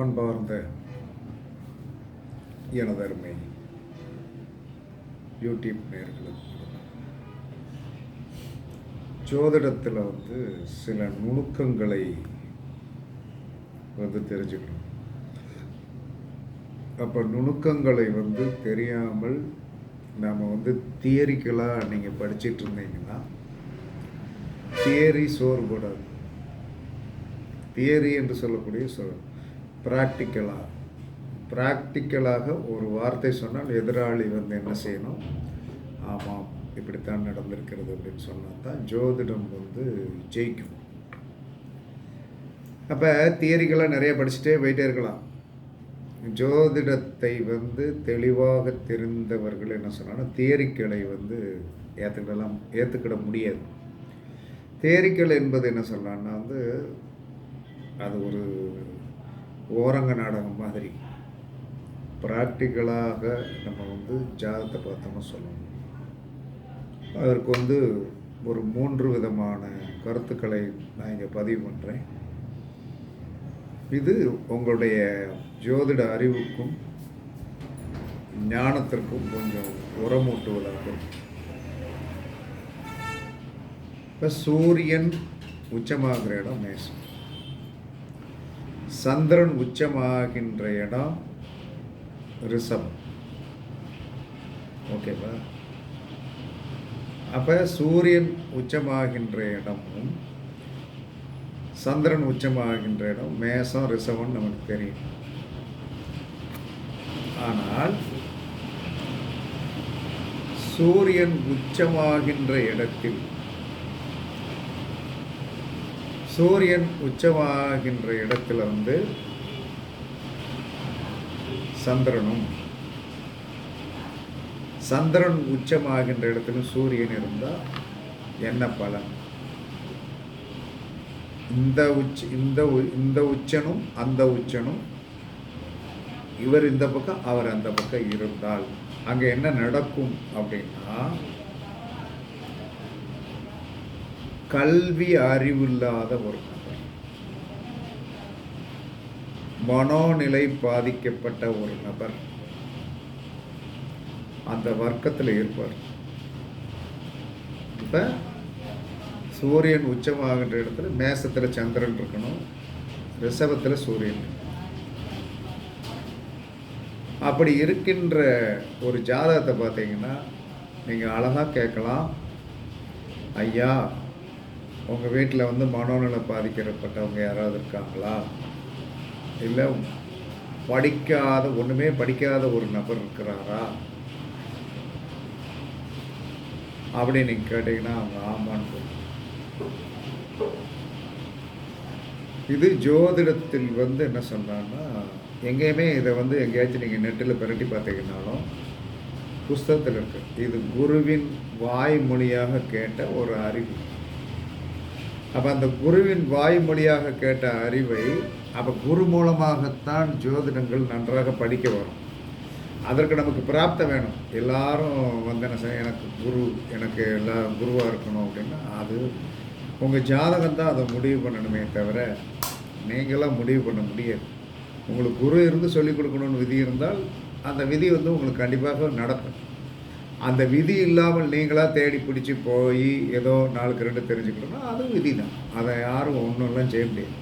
அன்பார்ந்த எனதருமை யூடியூப் நேர்களுக்கு ஜோதிடத்தில் வந்து சில நுணுக்கங்களை வந்து தெரிஞ்சுக்கணும். அப்போ நுணுக்கங்களை வந்து தெரியாமல் நாம் வந்து தியரிக்கலாக நீங்கள் படிச்சிட்டு இருந்தீங்கன்னா தியரி சோறு போடாது தியரி என்று சொல்லக்கூடிய சொல் ப்ராக்டிக்கலாக ப்ராக்டிக்கலாக ஒரு வார்த்தை சொன்னால் எதிராளி வந்து என்ன செய்யணும்? ஆமாம் இப்படித்தான் நடந்திருக்கிறது அப்படின்னு சொன்னால் தான் ஜோதிடம் வந்து ஜெயிக்கும். அப்போ தியரிகளாக நிறைய படிச்சுட்டே போயிட்டே இருக்கலாம். ஜோதிடத்தை வந்து தெளிவாக தெரிந்தவர்கள் என்ன சொன்னாலும் தியரிக்களை வந்து ஏற்றுக்கிடலாம் ஏற்றுக்கிட முடியாது. தேரிக்கல் என்பது என்ன சொல்லலாம்னா வந்து அது ஒரு ஓரங்க நாடகம் மாதிரி. ப்ராக்டிக்கலாக நம்ம வந்து ஜாதகத்தை பார்த்தோம்னா சொல்லணும். அதற்கு வந்து ஒரு மூன்று விதமான கருத்துக்களை நான் இங்கே பதிவு பண்ணுறேன் இது உங்களுடைய ஜோதிட அறிவுக்கும் ஞானத்திற்கும் கொஞ்சம் உரமூட்டுவதாக இப்போ சூரியன் உச்சமாகிற இடம் மேசம். சந்திரன் உச்சமாகின்ற இடம் ரிஷபம் ஓகேவா அப்போ சூரியன் உச்சமாகின்ற இடமும் சந்திரன் உச்சமாகின்ற இடம் மேசம் ரிஷபம் நமக்கு தெரியும். ஆனால் சூரியன் உச்சமாகின்ற இடத்தில் சூரியன் உச்சமாகின்ற இடத்துல வந்து சந்திரனும் சந்திரன் உச்சமாகின்ற இடத்துல சூரியன் இருந்தால் என்ன பலன்? இந்த உச்ச இந்த உ- இந்த உச்சனும் அந்த உச்சனும் இவர் இந்த பக்கம் அவர் அந்த பக்கம் இருந்தால் அங்கே என்ன நடக்கும் அப்படின்னா கல்வி அறிவில்லாத ஒரு நபர். மனோநிலை பாதிக்கப்பட்ட ஒரு நபர். அந்த வர்க்கத்தில் இருப்பார். இப்போ சூரியன் உச்சமாகின்ற இடத்துல மேசத்தில் சந்திரன் இருக்கணும். ரிஷபத்தில் சூரியன். அப்படி இருக்கின்ற ஒரு ஜாதகத்தை பார்த்தீங்கன்னா நீங்கள் அழகாக கேட்கலாம். ஐயா உங்கள் வீட்டில் வந்து மனோநல பாதிக்கப்பட்டவங்க யாராவது இருக்காங்களா? இல்லை படிக்காத ஒன்றுமே படிக்காத ஒரு நபர் இருக்கிறாரா? அப்படி நீங்கள் கேட்டிங்கன்னா அவங்க ஆமான்னு இது ஜோதிடத்தில் வந்து என்ன சொல்கிறாங்கன்னா எங்கேயுமே இதை வந்து எங்கேயாச்சும் நீங்கள் நெட்டில் பிரட்டி பார்த்தீங்கன்னாலும் புஸ்தகத்தில் இருக்கு. இது குருவின் வாய்மொழியாக கேட்ட ஒரு அறிவு. அப்போ அந்த குருவின் வாய்மொழியாக கேட்ட அறிவை அப்போ குரு மூலமாகத்தான் ஜோதிடங்கள் நன்றாக படிக்க வரும். அதற்கு நமக்கு பிராப்தம் வேணும். எல்லாரும் வந்து என்ன செய்ய எனக்கு குரு எனக்கு எல்லா குருவாக இருக்கணும் அப்படின்னா அது உங்கள் ஜாதகம் தான் அதை முடிவு பண்ணணுமே தவிர நீங்களாம் முடிவு பண்ண முடியாது. உங்களுக்கு குரு இருந்து சொல்லிக் கொடுக்கணும்னு விதி இருந்தால் அந்த விதி வந்து உங்களுக்கு கண்டிப்பாக நடக்கும். அந்த விதி இல்லாமல் நீங்களாக தேடி பிடிச்சி போய் ஏதோ நாளுக்கு ரெண்டு தெரிஞ்சுக்கணும்னா அதுவும் விதி தான் அதை யாரும் ஒன்றும்லாம் செய்ய முடியாது.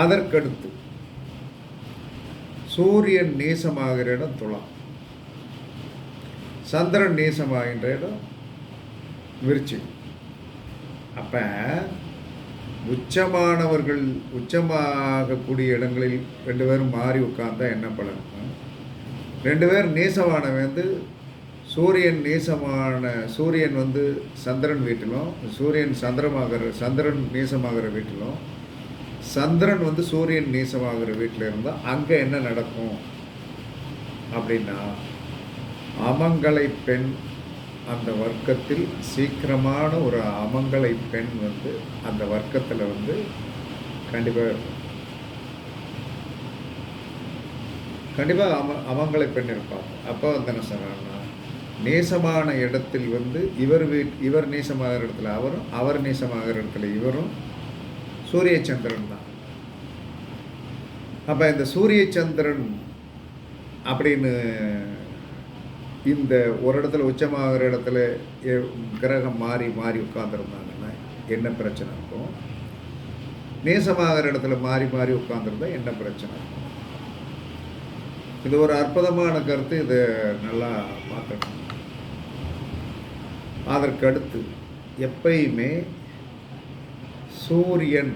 அதற்கடுத்து சூரியன் நேசமாகிற இடம் துலாம். சந்திரன் நேசமாகின்ற இடம் விருச்சி அப்போ உச்சமானவர்கள் உச்சமாகக்கூடிய இடங்களில் ரெண்டு பேரும் மாறி உட்கார்ந்தா என்ன பலன்? ரெண்டு பேர் நேசமானவன் வந்து சூரியன் நேசமான சூரியன் வந்து சந்திரன் வீட்டிலும் சூரியன் சந்திரமாகிற சந்திரன் நேசமாகிற வீட்டிலும் சந்திரன் வந்து சூரியன் நேசமாகிற வீட்டில் இருந்தால் அங்கே என்ன நடக்கும்? அப்படின்னா அமங்கலை பெண் அந்த வர்க்கத்தில் சீக்கிரமான ஒரு அமங்கலை பெண் வந்து அந்த வர்க்கத்தில் வந்து கண்டிப்பாக இருக்கும். கண்டிப்பாக அவ அவங்களை பெண் இருப்பாங்க அப்போ வந்து என்ன சொல்கிறாங்கன்னா நேசமான இடத்தில் வந்து இவர் வீட் இவர் நேசமாகிற இடத்துல அவரும் அவர் நேசமாகிற இடத்துல இவரும் சூரிய சந்திரன் தான். அப்போ இந்த சூரிய சந்திரன் அப்படின்னு இந்த ஒரு இடத்துல உச்சமாகிற இடத்துல எ- கிரகம் மாறி மாறி உட்காந்துருந்தாங்கன்னா என்ன பிரச்சனை இருக்கும்? நேசமாகிற இடத்துல மாறி மாறி உட்காந்துருந்தா என்ன பிரச்சனை இருக்கும்? இது ஒரு அற்புதமான கருத்து. இதை நல்லா பார்த்துக்கணும் அதற்கடுத்து எப்பயுமே சூரியன்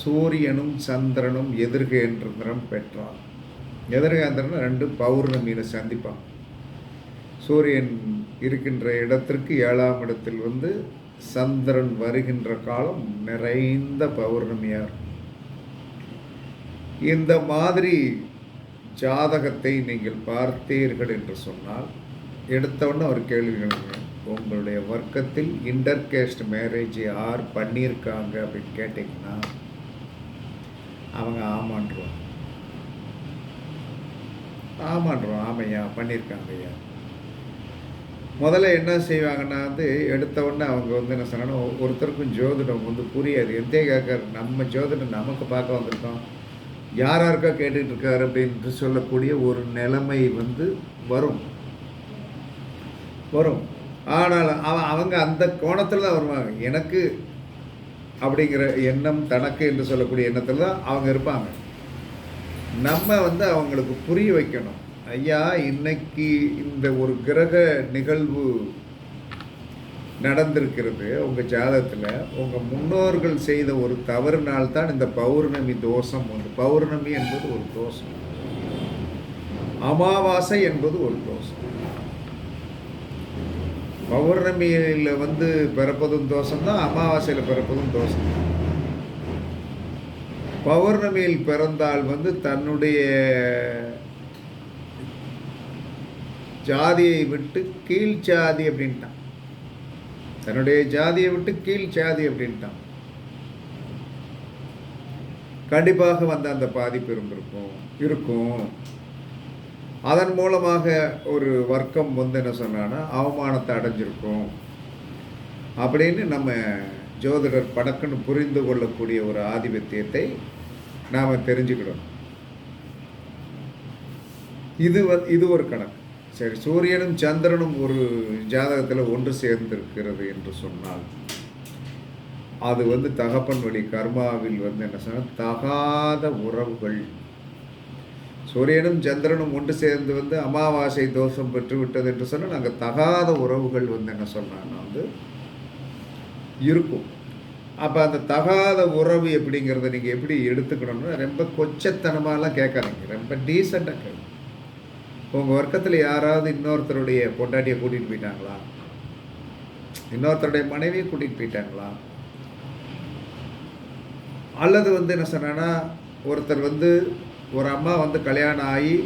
சூரியனும் சந்திரனும் எதிர்கேந்திரம் பெற்றார். எதிர்கேந்திரன் ரெண்டு பௌர்ணமியில் சந்திப்பான் சூரியன் இருக்கின்ற இடத்திற்கு ஏழாம் இடத்தில் வந்து சந்திரன் வருகின்ற காலம் நிறைந்த பௌர்ணமியாக இருக்கும். இந்த மாதிரி ஜாதகத்தை நீங்கள் பார்த்தீர்கள் என்று சொன்னால் எடுத்தவுடனே ஒரு கேள்வி கேளுங்க. உங்களுடைய வர்க்கத்தில் இன்டர்கேஸ்ட் மேரேஜ் யார் பண்ணியிருக்காங்க அப்படின்னு கேட்டிங்கன்னா அவங்க ஆமான்றோம் ஆமான்றோம் ஆமையா? பண்ணியிருக்காங்க ஐயா. முதல்ல என்ன செய்வாங்கன்னா வந்து எடுத்தவுடனே அவங்க வந்து என்ன சொன்னாங்கன்னா ஒருத்தருக்கும் ஜோதிடம் வந்து புரியாது. எந்தே கேட்கறது நம்ம ஜோதிடம் நமக்கு பார்க்க வந்திருக்கோம். யார் யாருக்கா கேட்டுட்ருக்கார் அப்படின்ட்டு சொல்லக்கூடிய ஒரு நிலைமை வந்து வரும். வரும். ஆனால் அவன் அவங்க அந்த கோணத்தில் தான் வருவாங்க. எனக்கு அப்படிங்கிற எண்ணம் தனக்கு என்று சொல்லக்கூடிய எண்ணத்தில் தான் அவங்க இருப்பாங்க. நம்ம வந்து அவங்களுக்கு புரிய வைக்கணும். ஐயா இன்னைக்கு இந்த ஒரு கிரக நிகழ்வு நடந்திருக்கிறது. உங்கள் ஜாதகத்தில் உங்கள் முன்னோர்கள் செய்த ஒரு தவறுனால் தான் இந்த பௌர்ணமி தோஷம் வந்து பௌர்ணமி என்பது ஒரு தோஷம். அமாவாசை என்பது ஒரு தோஷம். பௌர்ணமியில் வந்து பிறப்பதும் தோஷம் தான் அமாவாசையில் பிறப்பதும் தோஷம் தான். பௌர்ணமியில் பிறந்தால் வந்து தன்னுடைய ஜாதியை விட்டு கீழ் ஜாதி அப்படின்ட்டான். தன்னுடைய ஜாதியை விட்டு கீழ் ஜாதி அப்படின்ட்டான். கண்டிப்பாக வந்து அந்த பாதிப்பு இருந்திருக்கும் இருக்கும் அதன் மூலமாக ஒரு வர்க்கம் வந்து என்ன சொன்னான்னா அவமானத்தை அடைஞ்சிருக்கும். அப்படின்னு நம்ம ஜோதிடர் படக்குன்னு புரிந்து கொள்ளக்கூடிய ஒரு ஆதிபத்தியத்தை நாம் தெரிஞ்சுக்கிடணும் இது வந் இது ஒரு கணக்கு. சரி சூரியனும் சந்திரனும் ஒரு ஜாதகத்தில் ஒன்று சேர்ந்திருக்கிறது என்று சொன்னால் அது வந்து தகப்பன் வழி கர்மாவில் வந்து என்ன சொன்னால் தகாத உறவுகள். சூரியனும் சந்திரனும் ஒன்று சேர்ந்து வந்து அமாவாசை தோஷம் பெற்று விட்டது என்று சொன்னால் நாங்கள் தகாத உறவுகள் வந்து என்ன சொன்னாங்கன்னா வந்து இருக்கும். அப்போ அந்த தகாத உறவு எப்படிங்கிறத நீங்கள் எப்படி எடுத்துக்கணும்னா ரொம்ப கொச்சத்தனமாலாம் கேட்காதீங்க. ரொம்ப டீசெண்டாக கேட்கும் உங்கள் வர்க்கத்தில் யாராவது இன்னொருத்தருடைய பொண்டாட்டியை கூட்டிகிட்டு போயிட்டாங்களா? இன்னொருத்தருடைய மனைவியை கூட்டிகிட்டு போயிட்டாங்களா? அல்லது வந்து என்ன சொன்னேன்னா ஒருத்தர் வந்து ஒரு அம்மா வந்து கல்யாணம் ஆகி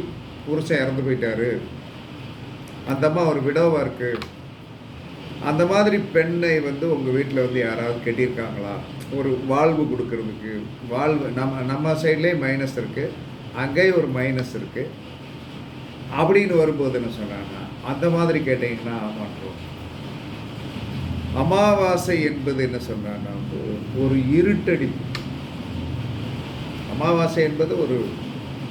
புருஷன் இறந்து போயிட்டாரு. அந்த அம்மா ஒரு விடோவாக இருக்குது அந்த மாதிரி பெண்ணை வந்து உங்கள் வீட்டில் வந்து யாராவது கட்டியிருக்காங்களா? ஒரு வாழ்வு கொடுக்கறதுக்கு வாழ்வு நம்ம நம்ம சைட்லேயே மைனஸ் இருக்குது அங்கேயும் ஒரு மைனஸ் இருக்குது அப்படின்னு வரும்போது என்ன சொன்னாங்கன்னா அந்த மாதிரி கேட்டிங்கன்னா ஆமான்றோம் அமாவாசை என்பது என்ன சொன்னான்னா வந்து ஒரு இருட்டடிப்பு அமாவாசை என்பது ஒரு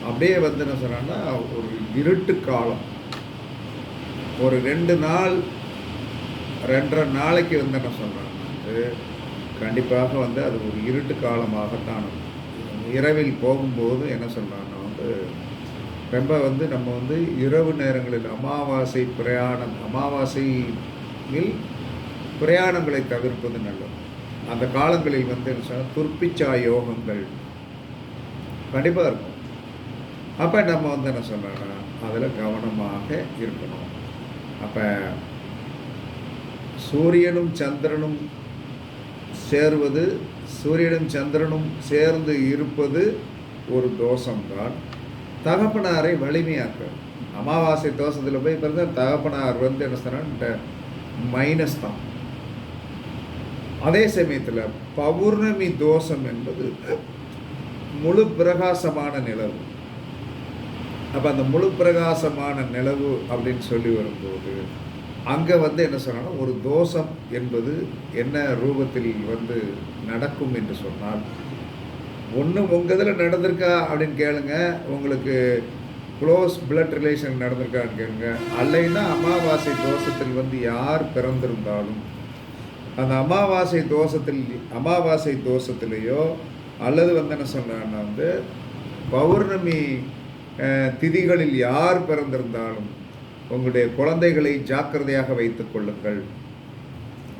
அப்படியே வந்து என்ன சொன்னான்னா ஒரு இருட்டு காலம். ஒரு ரெண்டு நாள் ரெண்டரை நாளைக்கு வந்து என்ன சொல்கிறாங்க வந்து கண்டிப்பாக வந்து அது ஒரு இருட்டு காலமாகத்தான் இரவில் போகும்போது என்ன சொல்கிறாங்கன்னா வந்து ரொம்ப வந்து நம்ம வந்து இரவு நேரங்களில் அமாவாசை பிரயாணம் அமாவாசையில் பிரயாணங்களை தவிர்ப்பது நல்லது. அந்த காலங்களில் வந்து என்ன சொன்னால் துர்ப்பிச்சா யோகங்கள் கண்டிப்பாக இருக்கும். அப்போ நம்ம வந்து என்ன சொல்லணும்னா அதில் கவனமாக இருக்கணும். அப்போ சூரியனும் சந்திரனும் சேர்வது சூரியனும் சந்திரனும் சேர்ந்து இருப்பது ஒரு தோஷம்தான். தகப்பனாரை வலிமையாக்க. அமாவாசை தோஷத்தில் போய் பிறந்த தகப்பனார் வந்து என்ன சொன்னால் மைனஸ் தான். அதே சமயத்தில் பௌர்ணமி தோஷம் என்பது முழு பிரகாசமான நிலவு. அப்போ அந்த முழு பிரகாசமான நிலவு அப்படின்னு சொல்லி வரும்போது அங்கே வந்து என்ன சொன்னான்னா ஒரு தோஷம் என்பது என்ன ரூபத்தில் வந்து நடக்கும் என்று சொன்னால் ஒன்று உங்கள் இதில் நடந்திருக்கா அப்படின்னு கேளுங்க. உங்களுக்கு க்ளோஸ் பிளட் ரிலேஷன் நடந்திருக்கான்னு கேளுங்க. அல்லைன்னா அமாவாசை தோஷத்தில் வந்து யார் பிறந்திருந்தாலும் அந்த அமாவாசை தோஷத்தில் அமாவாசை தோஷத்திலேயோ அல்லது வந்து என்ன சொன்னான்னா வந்து பௌர்ணமி திதிகளில் யார் பிறந்திருந்தாலும் உங்களுடைய குழந்தைகளை ஜாக்கிரதையாக வைத்துக் கொள்ளுங்கள்.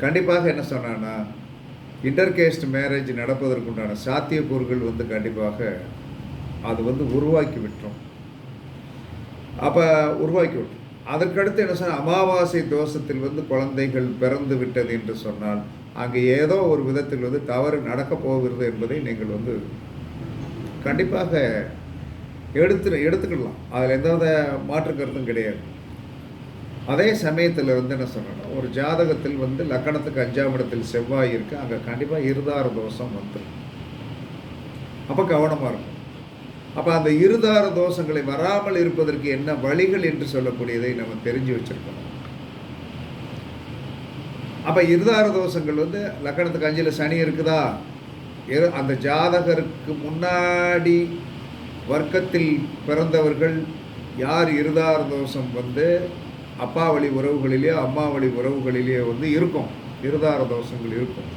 கண்டிப்பாக என்ன சொன்னான்னா இன்டர்கேஸ்ட் மேரேஜ் நடப்பதற்குண்டான சாத்தியக்கூறுகள் வந்து கண்டிப்பாக அது வந்து உருவாக்கி விட்டுரும் அப்போ உருவாக்கி விட்டுரும் அதற்கடுத்து என்ன சொன்னால் அமாவாசை தோஷத்தில் வந்து குழந்தைகள் பிறந்து விட்டது என்று சொன்னால் அங்கே ஏதோ ஒரு விதத்தில் வந்து தவறு நடக்கப் போகிறது என்பதை நீங்கள் வந்து கண்டிப்பாக எடுத்து எடுத்துக்கலாம். அதில் எந்தவித மாற்று கருத்தும் கிடையாது. அதே சமயத்தில் வந்து என்ன சொல்லணும்? ஒரு ஜாதகத்தில் வந்து லக்கணத்துக்கு அஞ்சாம் இடத்தில் செவ்வாய் இருக்கு. அங்கே கண்டிப்பாக இருதார தோஷம் வந்துடும் அப்போ கவனமாக இருக்கும் அப்போ அந்த இருதார தோஷங்களை வராமல் இருப்பதற்கு என்ன வழிகள் என்று சொல்லக்கூடியதை நம்ம தெரிஞ்சு வச்சிருக்கணும். அப்போ இருதார தோஷங்கள் வந்து லக்கணத்துக்கு அஞ்சில் சனி இருக்குதா? இரு அந்த ஜாதகருக்கு முன்னாடி வர்க்கத்தில் பிறந்தவர்கள் யார் இருதார தோஷம் வந்து அப்பா வழி உறவுகளிலேயோ அம்மா வழி உறவுகளிலேயோ வந்து இருக்கும். இருதார தோஷங்கள் இருக்கும்.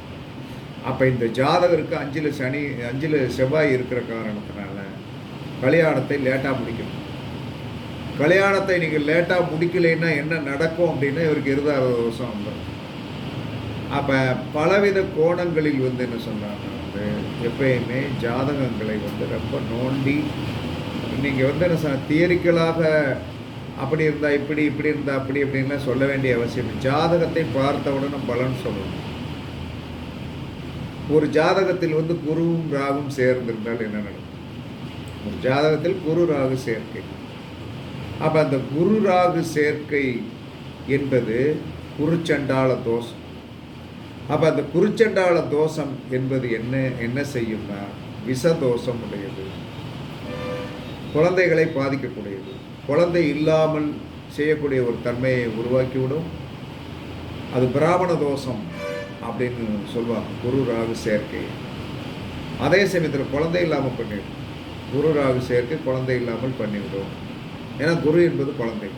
அப்போ இந்த ஜாதகருக்கு அஞ்சில் சனி அஞ்சில் செவ்வாய் இருக்கிற காரணத்தினால கல்யாணத்தை லேட்டாக முடிக்கணும். கல்யாணத்தை நீங்கள் லேட்டாக முடிக்கலைன்னா என்ன நடக்கும் அப்படின்னா இவருக்கு இருதார தோஷம் வந்துடும் அப்போ பலவித கோணங்களில் வந்து என்ன சொன்னாங்க வந்து எப்பயுமே ஜாதகங்களை வந்து ரொம்ப நோண்டி நீங்கள் வந்து என்ன சொன்ன தியரிக்கலாக அப்படி இருந்தால் இப்படி இப்படி இருந்தால் அப்படி இப்படின்லாம் சொல்ல வேண்டிய அவசியம் ஜாதகத்தை பார்த்தவுடனே பலன் சொல்லணும். ஒரு ஜாதகத்தில் வந்து குருவும் ராகும் சேர்ந்திருந்தால் என்ன நடக்கும்? ஒரு ஜாதகத்தில் குரு ராகு சேர்க்கை. அப்போ அந்த குரு ராகு சேர்க்கை என்பது குருச்சண்டாள தோஷம். அப்போ அந்த குருச்சண்டாள தோஷம் என்பது என்ன என்ன செய்யும்னா விஷதோஷம் உடையது குழந்தைகளை பாதிக்கக்கூடியது. குழந்தை இல்லாமல் செய்யக்கூடிய ஒரு தன்மையை உருவாக்கிவிடும். அது பிராமண தோஷம் அப்படின்னு சொல்லுவாங்க குரு ராகு சேர்க்கை. அதே சமயத்தில் குழந்தை இல்லாமல் பண்ணிவிடும். குரு ராகு சேர்க்கை குழந்தை இல்லாமல் பண்ணிவிடும். ஏன்னா குரு என்பது குழந்தை.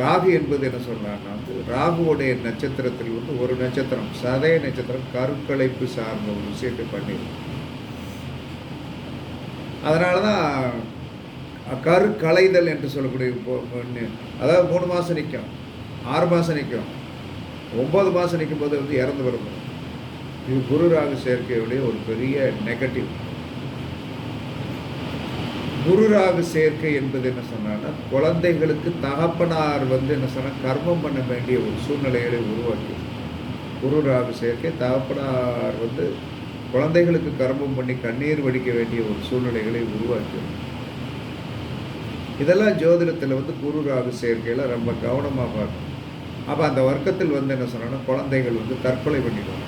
ராகு என்பது என்ன சொல்றாங்கன்னா வந்து ராகுவோடைய நட்சத்திரத்தில் வந்து ஒரு நட்சத்திரம் சதய நட்சத்திரம் கருக்கலைப்பு சார்ந்த ஒரு விஷயத்தை பண்ணிடும் அதனால தான் கரு களைதல் என்று சொல்லக்கூடிய அதாவது மூணு மாதம் நிற்கும் ஆறு மாதம் நிற்கும் ஒம்பது மாதம் நிற்கும் போது வந்து இறந்து வரும் இது குரு ராகு சேர்க்கையுடைய ஒரு பெரிய நெகட்டிவ் குரு ராகு சேர்க்கை என்பது என்ன சொன்னான்னா குழந்தைகளுக்கு தகப்பனார் வந்து என்ன சொன்னால் கர்மம் பண்ண வேண்டிய ஒரு சூழ்நிலைகளை உருவாக்கி. குரு ராகு சேர்க்கை தகப்பனார் வந்து குழந்தைகளுக்கு கர்மம் பண்ணி கண்ணீர் வடிக்க வேண்டிய ஒரு சூழ்நிலைகளை உருவாக்கி. இதெல்லாம் ஜோதிடத்தில் வந்து குரு ராகு சேர்க்கையில் ரொம்ப கவனமாக பார்க்கணும். அப்போ அந்த வர்க்கத்தில் வந்து என்ன சொன்னா குழந்தைகள் வந்து தற்கொலை பண்ணிடுவாங்க.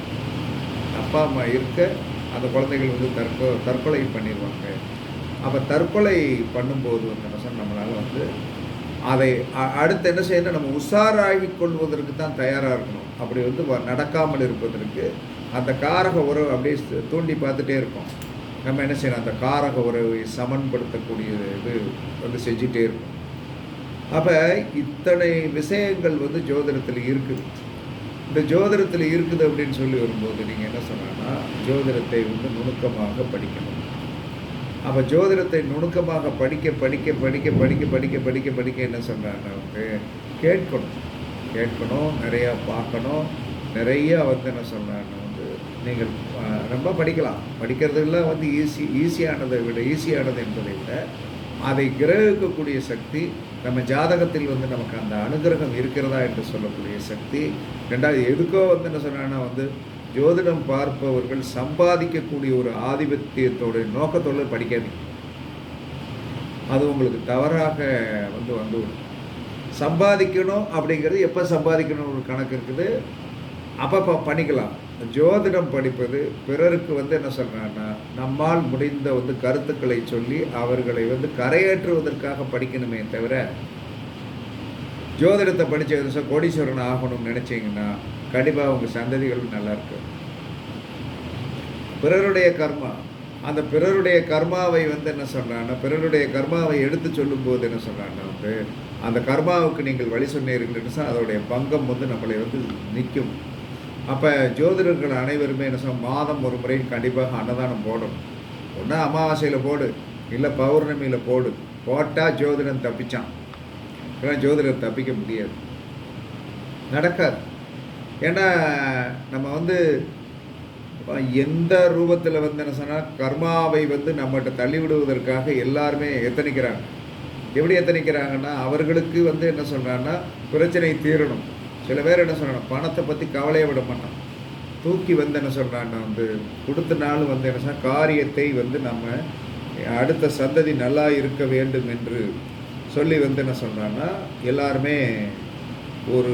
அப்பா அம்மா இருக்க அந்த குழந்தைகள் வந்து தற்கொ தற்கொலை பண்ணிடுவாங்க. அப்போ தற்கொலை பண்ணும்போது வந்து என்ன சொன்னால் நம்மளால் வந்து அதை அடுத்து என்ன செய்யணும் நம்ம உஷாராகி கொள்வதற்கு தான் தயாராக இருக்கணும். அப்படி வந்து வ- நடக்காமல் இருப்பதற்கு அந்த காரக உறவு அப்படியே தூண்டி பார்த்துட்டே இருக்கோம். நம்ம என்ன செய்யணும் அந்த காரக உறவை சமன்படுத்தக்கூடிய இது வந்து செஞ்சுட்டே இருக்கும். அப்போ இத்தனை விஷயங்கள் வந்து ஜோதிடத்தில் இருக்குது. இந்த ஜோதிடத்தில் இருக்குது அப்படின்னு சொல்லி வரும்போது நீங்கள் என்ன சொன்னா ஜோதிடத்தை வந்து நுணுக்கமாக படிக்கணும். அப்போ ஜோதிடத்தை நுணுக்கமாக படிக்க படிக்க படிக்க படிக்க படிக்க படிக்க படிக்க என்ன சொல்கிறாங்க வந்து கேட்கணும். கேட்கணும் நிறையா பார்க்கணும். நிறைய வந்து என்ன சொல்கிறாங்க வந்து நீங்கள் ரொம்ப படிக்கலாம். படிக்கிறதுலாம் வந்து ஈஸி ஈஸியானதை விட ஈஸியானது என்பதை விட அதை கிரகிக்கக்கூடிய சக்தி நம்ம ஜாதகத்தில் வந்து நமக்கு அந்த அனுகிரகம் இருக்கிறதா என்று சொல்லக்கூடிய சக்தி ரெண்டாவது எதுக்கோ வந்து என்ன சொன்னாங்கன்னா வந்து ஜோதிடம் பார்ப்பவர்கள் சம்பாதிக்கக்கூடிய ஒரு ஆதிபத்தியத்தோட நோக்கத்தோடு படிக்காதீங்க. அது உங்களுக்கு தவறாக வந்து வந்துவிடும். சம்பாதிக்கணும் அப்படிங்கிறது எப்போ சம்பாதிக்கணும் ஒரு கணக்கு இருக்குது? அப்பப்போ பண்ணிக்கலாம். ஜோதிடம் படிப்பது பிறருக்கு வந்து என்ன சொல்கிறான்னா நம்மால் முடிந்த வந்து கருத்துக்களை சொல்லி அவர்களை வந்து கரையேற்றுவதற்காக படிக்கணுமே தவிர ஜோதிடத்தை படித்த வருஷம் கோடீஸ்வரன் ஆகணும்னு நினச்சிங்கன்னா கண்டிப்பாக உங்கள் சந்ததிகள் நல்லா இருக்கு. பிறருடைய கர்மா அந்த பிறருடைய கர்மாவை வந்து என்ன சொல்கிறான்னா பிறருடைய கர்மாவை எடுத்து சொல்லும்போது என்ன சொல்கிறான்னா வந்து அந்த கர்மாவுக்கு நீங்கள் வழி சொன்னீர்கள்னு அதோடைய பங்கம் வந்து நம்மளை வந்து நிற்கும் அப்போ ஜோதிடர்கள் அனைவருமே என்ன சொல்ல மாதம் ஒரு முறை கண்டிப்பாக அன்னதானம் போடணும். ஒன்றா அமாவாசையில் போடு இல்லை பௌர்ணமியில் போடு. போட்டால் ஜோதிடன் தப்பிச்சான். ஏன்னா ஜோதிடர் தப்பிக்க முடியாது. நடக்காது. ஏன்னா நம்ம வந்து எந்த ரூபத்தில் வந்து என்ன சொன்னால் கர்மாவை வந்து நம்மகிட்ட தள்ளி விடுவதற்காக எல்லாருமே எத்தனிக்கிறாங்க. எப்படி எத்தனிக்கிறாங்கன்னா அவர்களுக்கு வந்து என்ன சொல்கிறாங்கன்னா பிரச்சனை தீரணும். சில பேர் என்ன சொல்கிறாங்க பணத்தை பற்றி கவலையை விட மாட்டான் தூக்கி வந்து என்ன சொல்கிறான்னா வந்து கொடுத்த நாள் வந்து என்ன சொன்னால் காரியத்தை வந்து நம்ம அடுத்த சந்ததி நல்லா இருக்க வேண்டும் என்று சொல்லி வந்து என்ன சொல்கிறான்னா எல்லாருமே ஒரு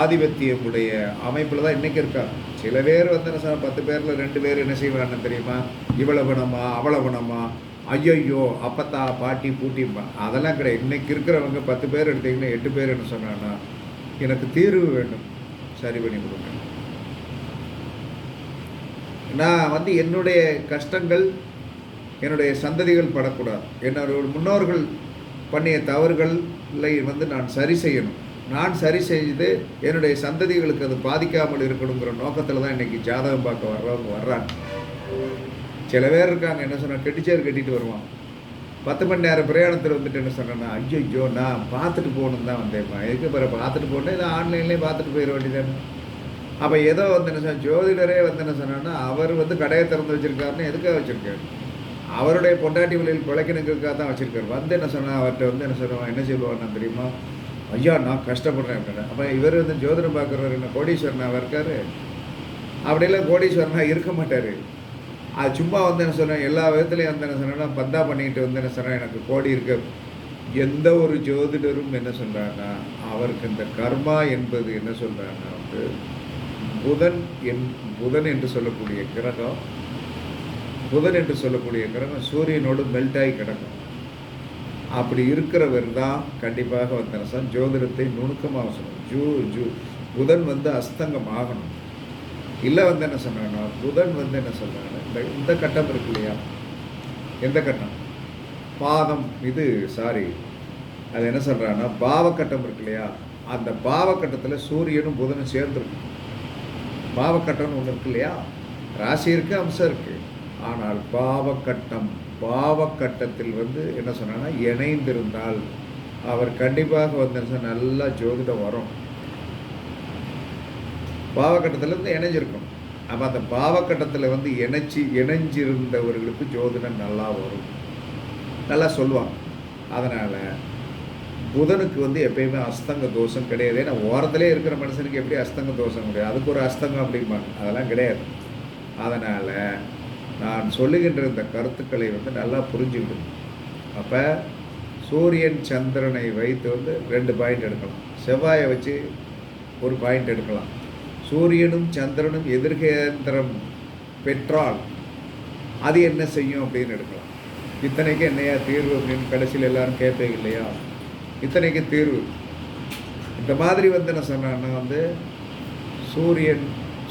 ஆதிபத்தியமுடைய அமைப்பில் தான் இன்றைக்கி இருக்கா சில பேர் வந்து என்ன சொன்னால் பத்து பேரில் ரெண்டு பேர் என்ன செய்வான்னு தெரியுமா? இவ்வளவு பணமா அவ்வளவு ஐயையோ அப்பத்தா பாட்டி பூட்டிம்பா அதெல்லாம் கிடையாது. இன்றைக்கி இருக்கிறவங்க பத்து பேர் எடுத்தீங்கன்னா எட்டு பேர் என்ன சொன்னான்னா எனக்கு தீர்வு வேண்டும். சரி பண்ணி கொடுங்க. நான் வந்து என்னுடைய கஷ்டங்கள் என்னுடைய சந்ததிகள் படக்கூடாது. என்னோட முன்னோர்கள் பண்ணிய தவறுகளை வந்து நான் சரி செய்யணும். நான் சரி செய்து என்னுடைய சந்ததிகளுக்கு அது பாதிக்காமல் இருக்கணுங்கிற நோக்கத்தில் தான் இன்றைக்கி ஜாதகம் பார்க்க வர்றவங்க வர்றாங்க. சில பேர் இருக்காங்க என்ன சொன்னால் கெட்டிச்சேர் கட்டிட்டு வருவான். பத்து மணி நேரம் பிரயாணத்தில் வந்துட்டேன்னு என்ன சொன்னேன்னா ஐயோ நான் பார்த்துட்டு போகணுன்னு தான் வந்தேன்ப்பா எதுக்கு பிறகு பார்த்துட்டு போனேன் இதை ஆன்லைன்லேயே பார்த்துட்டு போயிட வேண்டியதானே அப்போ ஏதோ வந்து என்ன சொன்ன ஜோதிடரே வந்து என்ன சொன்னான்னா அவர் வந்து கடையை திறந்து வச்சுருக்காருன்னு எதுக்காக வச்சுருக்காரு? அவருடைய பொண்டாட்டி வழியில் பிழைக்கணுங்கிறதுக்காக தான் வச்சுருக்காரு. வந்து என்ன சொன்னால் அவர்கிட்ட வந்து என்ன சொல்லுவான் என்ன சொல்லுவான்னா தெரியுமா? ஐயா நான் கஷ்டப்படுறேன் அப்படின்னா. அப்போ இவர் வந்து ஜோதிடம் பார்க்குறவர் என்ன கோடீஸ்வரனாக இருக்கார்? அப்படிலாம் கோடீஸ்வரனாக இருக்க மாட்டார். அது சும்மா வந்து என்ன சொன்னேன் எல்லா விதத்துலையும் வந்து என்ன சொன்னேன்னா பந்தா பண்ணிக்கிட்டு வந்து என்ன சொன்னேன் எனக்கு கோடி இருக்க. எந்த ஒரு ஜோதிடரும் என்ன சொல்கிறாங்கன்னா அவருக்கு இந்த கர்மா என்பது என்ன சொல்கிறாங்கன்னா வந்து புதன் என் புதன் என்று சொல்லக்கூடிய கிரகம் புதன் என்று சொல்லக்கூடிய கிரகம் சூரியனோடு மெல்ட் ஆகி கிடக்கும். அப்படி இருக்கிறவர் தான் கண்டிப்பாக வந்து என்ன ஜோதிடத்தை நுணுக்கமாக சொல்லணும் ஜூ ஜூ புதன் வந்து அஸ்தங்கம் ஆகணும். இல்லை வந்து என்ன சொன்னாங்கன்னா புதன் வந்து என்ன சொல்கிறாங்கன்னா இந்த இந்த கட்டம் இருக்கு இல்லையா? எந்த கட்டம்? பாதம் இது சாரி அது என்ன சொல்கிறாங்கன்னா பாவக்கட்டம் இருக்கு இல்லையா? அந்த பாவக்கட்டத்தில் சூரியனும் புதனும் சேர்ந்துருக்கும். பாவக்கட்டம்னு ஒன்று இருக்கு இல்லையா? ராசி இருக்குது அம்சம் இருக்குது ஆனால் பாவக்கட்டம் பாவக்கட்டத்தில் வந்து என்ன சொன்னாங்கன்னா இணைந்திருந்தால் அவர் கண்டிப்பாக வந்து நல்லா ஜோதிடம் வரும். பாவக்கட்டத்திலேருந்து இணைஞ்சிருக்கும். அப்போ அந்த பாவக்கட்டத்தில் வந்து இணைச்சி இணைஞ்சிருந்தவர்களுக்கு ஜோதிடம் நல்லா வரும். நல்லா சொல்லுவாங்க. அதனால் புதனுக்கு வந்து எப்பயுமே அஸ்தங்க தோஷம் கிடையாது. ஏன்னா ஓரத்திலே இருக்கிற மனுஷனுக்கு எப்படி அஸ்தங்க தோஷம் கிடையாது? அதுக்கு ஒரு அஸ்தங்கம் அப்படிம்பாங்க. அதெல்லாம் கிடையாது. அதனால் நான் சொல்லுகின்ற இந்த கருத்துக்களை வந்து நல்லா புரிஞ்சுக்கணும் அப்போ சூரியன் சந்திரனை வைத்து வந்து ரெண்டு பாயிண்ட் எடுக்கலாம். செவ்வாயை வச்சு ஒரு பாயிண்ட் எடுக்கலாம். சூரியனும் சந்திரனும் எதிர்கேந்திரம் பெற்றால் அது என்ன செய்யும் அப்படின்னு எடுக்கலாம். இத்தனைக்கு என்னையா தீர்வு அப்படின்னு கடைசியில் எல்லாரும் கேட்பீங்க இல்லையா? இத்தனைக்கு தீர்வு. இந்த மாதிரி வந்து என்ன சொன்னான்னா வந்து சூரியன்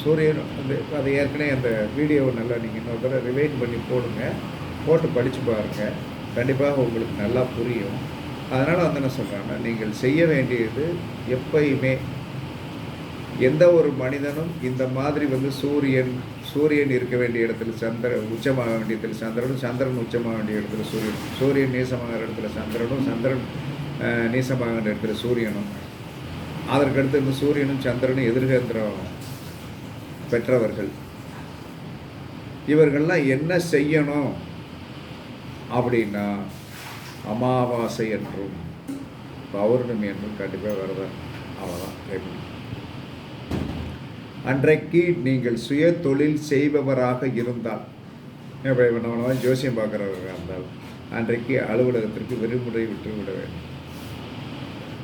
சூரியன் வந்து அது ஏற்கனவே அந்த வீடியோவை நல்லா நீங்கள் இன்னொரு தடவை ரிவைன் பண்ணி போடுங்க போட்டு படித்து பாருங்கள் கண்டிப்பாக உங்களுக்கு நல்லா புரியும். அதனால் வந்து என்ன சொல்கிறாங்கன்னா நீங்கள் செய்ய வேண்டியது எப்பயுமே எந்த ஒரு மனிதனும் இந்த மாதிரி வந்து சூரியன் சூரியன் இருக்க வேண்டிய இடத்துல சந்திரன் உச்சமாக வேண்டிய இடத்துல சந்திரனும் சந்திரன் உச்சமாக வேண்டிய இடத்துல சூரியன் சூரியன் நீசமாகிற இடத்துல சந்திரனும் சந்திரன் அஹ், நீசமாகிற இடத்துல சூரியனும். அதற்கடுத்து இந்த சூரியனும் சந்திரனும் எதிர்கேந்திரம் பெற்றவர்கள். இவர்கள்லாம் என்ன செய்யணும் அப்படின்னா அமாவாசை என்றும் பௌர்ணமி என்றும் கண்டிப்பாக வருவார் அவ்வளோதான் கேட்கணும் அன்றைக்கு நீங்கள் சுய தொழில் செய்பவராக இருந்தால். எப்படி ஜோசியம் பார்க்குறவராக இருந்தால் அன்றைக்கு அலுவலகத்திற்கு விடுமுறை விட்டுவிட வேண்டும்.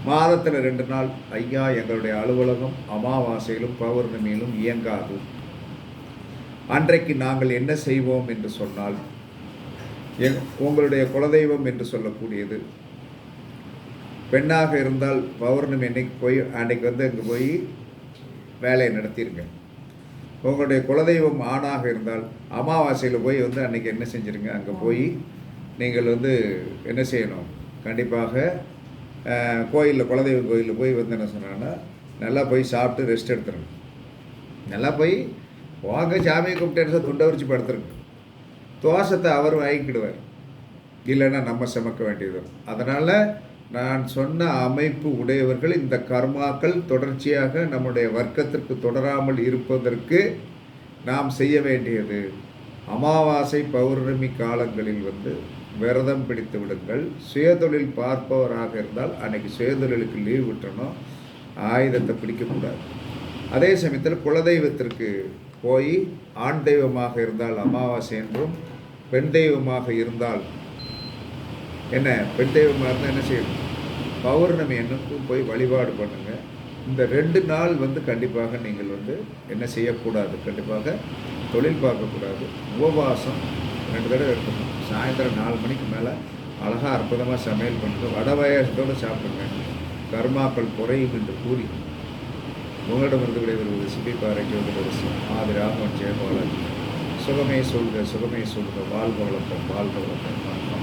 மாதத்தில் ரெண்டு நாள் ஐயா எங்களுடைய அலுவலகம் அமாவாசையிலும் பௌர்ணமியிலும் இயங்காது. அன்றைக்கு நாங்கள் என்ன செய்வோம் என்று சொன்னால் எங் உங்களுடைய குலதெய்வம் என்று சொல்லக்கூடியது. பெண்ணாக இருந்தால் பௌர்ணமி அன்னைக்கு போய் அன்னைக்கு வந்து அங்கே போய் வேலையை நடத்திருங்க. உங்களுடைய குலதெய்வம் ஆணாக இருந்தால் அமாவாசையில் போய் வந்து அன்றைக்கி என்ன செஞ்சுருங்க? அங்கே போய் நீங்கள் வந்து என்ன செய்யணும்? கண்டிப்பாக கோயிலில் குலதெய்வம் கோயிலில் போய் வந்து என்ன சொன்னான்னா நல்லா போய் சாப்பிட்டு ரெஸ்ட் எடுத்துருங்க. நல்லா போய் வாங்க சாமியை கூப்பிட்டு துண்டை வரிச்சு படுத்துருங்க. தோசத்தை அவர் வாங்கிக்கிடுவார். இல்லைன்னா நம்ம சுமக்க வேண்டியது. அதனால் நான் சொன்ன அமைப்பு உடையவர்கள் இந்த கர்மாக்கள் தொடர்ச்சியாக நம்முடைய வர்க்கத்திற்கு தொடராமல் இருப்பதற்கு நாம் செய்ய வேண்டியது. அமாவாசை பௌர்ணமி காலங்களில் வந்து விரதம் பிடித்து விடுங்கள். சுயதொழில் பார்ப்பவராக இருந்தால் அன்னைக்கு சுயதொழிலுக்கு லீவ் விட்டணும் ஆயுதத்தை பிடிக்கக்கூடாது. அதே சமயத்தில் குலதெய்வத்திற்கு போய் ஆண் தெய்வமாக இருந்தால் அமாவாசை என்றும் பெண் தெய்வமாக இருந்தால் என்ன பெண் தெய்வமாக இருந்தால் என்ன செய்யணும்? பௌர்ணமி என்னுக்கும் போய் வழிபாடு பண்ணுங்கள் இந்த ரெண்டு நாள் வந்து கண்டிப்பாக நீங்கள் வந்து என்ன செய்யக்கூடாது? கண்டிப்பாக தொழில் பார்க்கக்கூடாது. உபவாசம் ரெண்டு தடவை இருக்கணும் சாயந்தரம் நாலு மணிக்கு மேலே அழகாக அற்புதமாக சமையல் பண்ணுங்க. வட பாயாசத்தோடு சாப்பிடுங்க. கர்மாக்கள் குறையும் என்று கூறி உங்களிடமிருந்து விடைபெறுவது சிப்பிப்பாறை ஜோதிடரசு ஆதி ராமன் ஜெயபாலன். சுகமே சொல்க சுகமே சொல்க வாழ்க வளர்ப்போம் வாழ்க வளர்ப்போம்